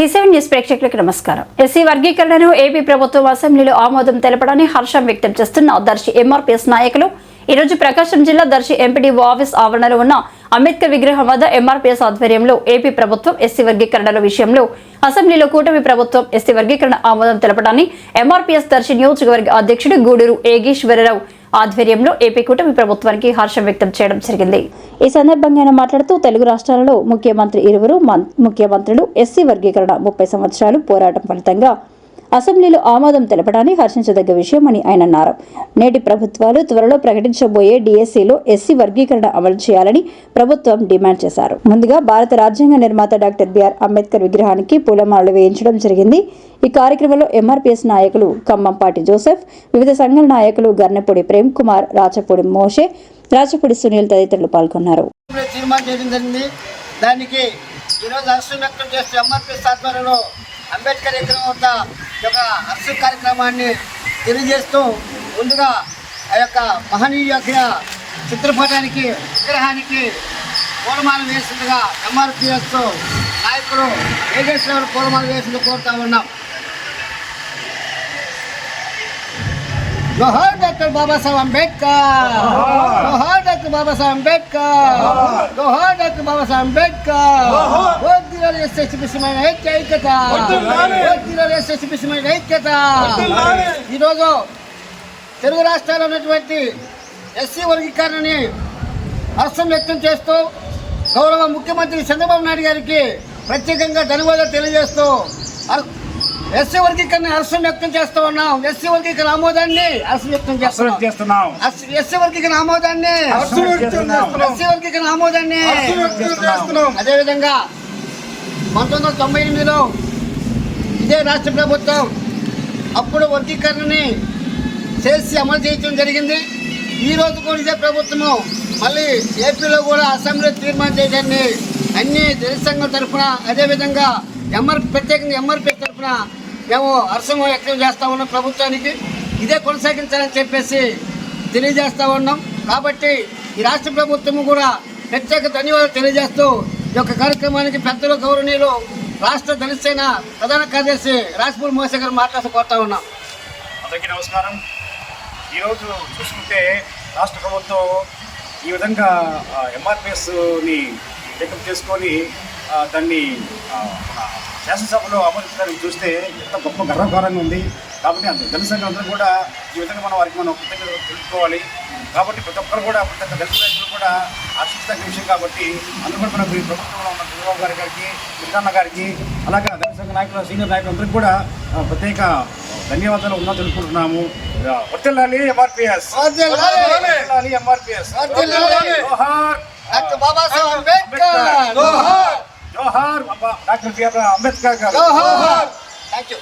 డిసెవెన్ news ప్రేక్షకులకు నమస్కారం. SC వర్గీకరణను ఏపీ ప్రభుత్వం అసెంబ్లీలో ఆమోదం తెలపడాన్ని హర్షం వ్యక్తం చేస్తున్న దర్శి ఎంఆర్పీఎస్ నాయకులు ఈ రోజు ప్రకాశం జిల్లా దర్శి ఎంపీడీఓ ఆఫీస్ ఆవరణలో ఉన్న అంబేద్కర్ విగ్రహం వద్ద ఎంఆర్పీఎస్ ఆధ్వర్యంలో ఏపీ ప్రభుత్వం ఎస్సీ వర్గీకరణల విషయంలో అసెంబ్లీలో కూటమి ప్రభుత్వం ఎస్సీ వర్గీకరణ ఆమోదం తెలపడాన్ని ఎంఆర్పీఎస్ దర్శి నియోజకవర్గ అధ్యక్షుడు గూడూరు ఏగీశ్వరరావు ఆధ్వర్యంలో ఏపీ కూటమి ప్రభుత్వానికి హర్షం వ్యక్తం చేయడం జరిగింది. ఈ సందర్భంగా ఆయన మాట్లాడుతూ తెలుగు రాష్ట్రాలలో ముఖ్యమంత్రి ఇరువురు ముఖ్యమంత్రులు ఎస్సీ వర్గీకరణ ముప్పై సంవత్సరాలు పోరాటం ఫలితంగా అసెంబ్లీలో ఆమోదం తెలపడాన్ని హర్షించదగ్గ విషయమని ఆయన అన్నారు. నేటి ప్రభుత్వాలు త్వరలో ప్రకటించబోయే డిఎస్సిలో ఎస్సీ వర్గీకరణ అమలు చేయాలని ప్రభుత్వం డిమాండ్ చేశారు. ముందుగా భారత రాజ్యాంగ నిర్మాత డాక్టర్ బిఆర్ అంబేద్కర్ విగ్రహానికి పూలమాలలు వేయించడం జరిగింది. ఈ కార్యక్రమంలో ఎంఆర్పీఎస్ నాయకులు కమ్మంపాటి జోసెఫ్ వివిధ సంఘాల నాయకులు గర్నపూడి ప్రేమ్ కుమార్ రాచపూడి మోషే రాచపూడి సునీల్ తదితరులు పాల్గొన్నారు. దానికి ఈరోజు రాష్ట్రం వ్యక్తం చేస్తూ ఎంఆర్పీఎస్ ఆధ్వర్యంలో అంబేద్కర్ విగ్రహం వద్ద యొక్క హర్ష కార్యక్రమాన్ని తెలియజేస్తూ ముందుగా ఆ యొక్క మహనీయ యొక్క చిత్రపటానికి విగ్రహానికి పూలమాల వేసిందిగా ఎంఆర్పీఎస్ నాయకులు ఏజెన్సీ పూలమాల వేసింది కోరుతా ఉన్నాం. జోహార్ డాక్టర్ బాబాసాహెబ్ అంబేద్కర్! జోహార్! డాక్టర్ బాబాసాహెబ్ అంబేద్కర్! జోహార్! డాక్టర్ బాబాసాహెబ్ అంబేద్కర్! ఎస్ఎస్పిసిమైన ఐక్య ఐక్యత. ఎస్ఎస్పిసిమైన ఐక్యత ఈరోజు తెలుగు రాష్ట్రాల్లో ఉన్నటువంటి ఎస్సీ వర్గీకరణని హర్షం వ్యక్తం చేస్తూ గౌరవ ముఖ్యమంత్రి చంద్రబాబు నాయుడు గారికి ప్రత్యేకంగా ధన్యవాదాలు తెలియజేస్తూ ఎస్సీ వర్గీకరణ హర్షం వ్యక్తం చేస్తూ ఉన్నాం. ఎస్సీ వర్గీకరణ ఆమోదాన్ని హర్షం వ్యక్తం చేస్తున్నాం. ఎస్సీ వర్గీకరణ ఆమోదాన్ని ఎస్సీ వర్గీకరణ ఆమోదాన్ని అదేవిధంగా పంతొమ్మిది వందల తొంభై ఎనిమిదిలో ఇదే రాష్ట్ర ప్రభుత్వం అప్పుడు వర్గీకరణని చేసి అమలు చేయడం జరిగింది. ఈరోజు కూడా ఇదే ప్రభుత్వము. మళ్ళీ ఏపీలో కూడా అసెంబ్లీ తీర్మానం చేయడాన్ని అన్ని సంఘం తరఫున అదేవిధంగా ఎంఆర్ ప్రత్యేకంగా ఎంఆర్పీ తరఫున మేము హర్షం వ్యక్తం చేస్తూ ఉన్నాం ప్రభుత్వానికి. ఇదే కొనసాగించాలని చెప్పేసి తెలియజేస్తూ ఉన్నాం. కాబట్టి ఈ రాష్ట్ర ప్రభుత్వము కూడా ప్రత్యేక ధన్యవాదాలు తెలియజేస్తూ యొక్క కార్యక్రమానికి పెద్దలు గౌరవనీయులు రాష్ట్ర దళిత ప్రధాన కార్యదర్శి రాజ్పూర్ మోసే గారు మాట్లాడుతూ కోరుతా ఉన్నాం. అందరికీ నమస్కారం. ఈరోజు చూసుకుంటే రాష్ట్ర ప్రభుత్వం ఈ విధంగా ఎంఆర్పిఎస్ని టేకప్ చేసుకొని దాన్ని శాసనసభలో అమలుచడానికి చూస్తే ఎంత గొప్ప గర్వకారంగా ఉంది. కాబట్టి అంత దళిత సంఘాలందరూ కూడా ఈ విధంగా మనం వారికి మనం కృతజ్ఞతలు తెలుసుకోవాలి కాబట్టి ప్రతి ఒక్కరు కూడా ప్రతి ఒక్క దళిత నాయకులు కూడా ఆశిస్తగ్గ విషయం కాబట్టి అందరూ కూడా మన ప్రభుత్వంలో ఉన్న చంద్రబాబు గారి గారికి కృష్ణన్న గారికి అలాగే దళిత సంఘ నాయకులు సీనియర్ నాయకులందరికీ కూడా ప్రత్యేక ధన్యవాదాలు ఉన్నా తెలుపుకుంటున్నాము. వర్తిల్లాలి MRPS. MRPS. Doctor Babasaheb Ambedkar. జోహార్. డాక్టర్ బిఆర్ అంబేద్కర్ గారు. Thank you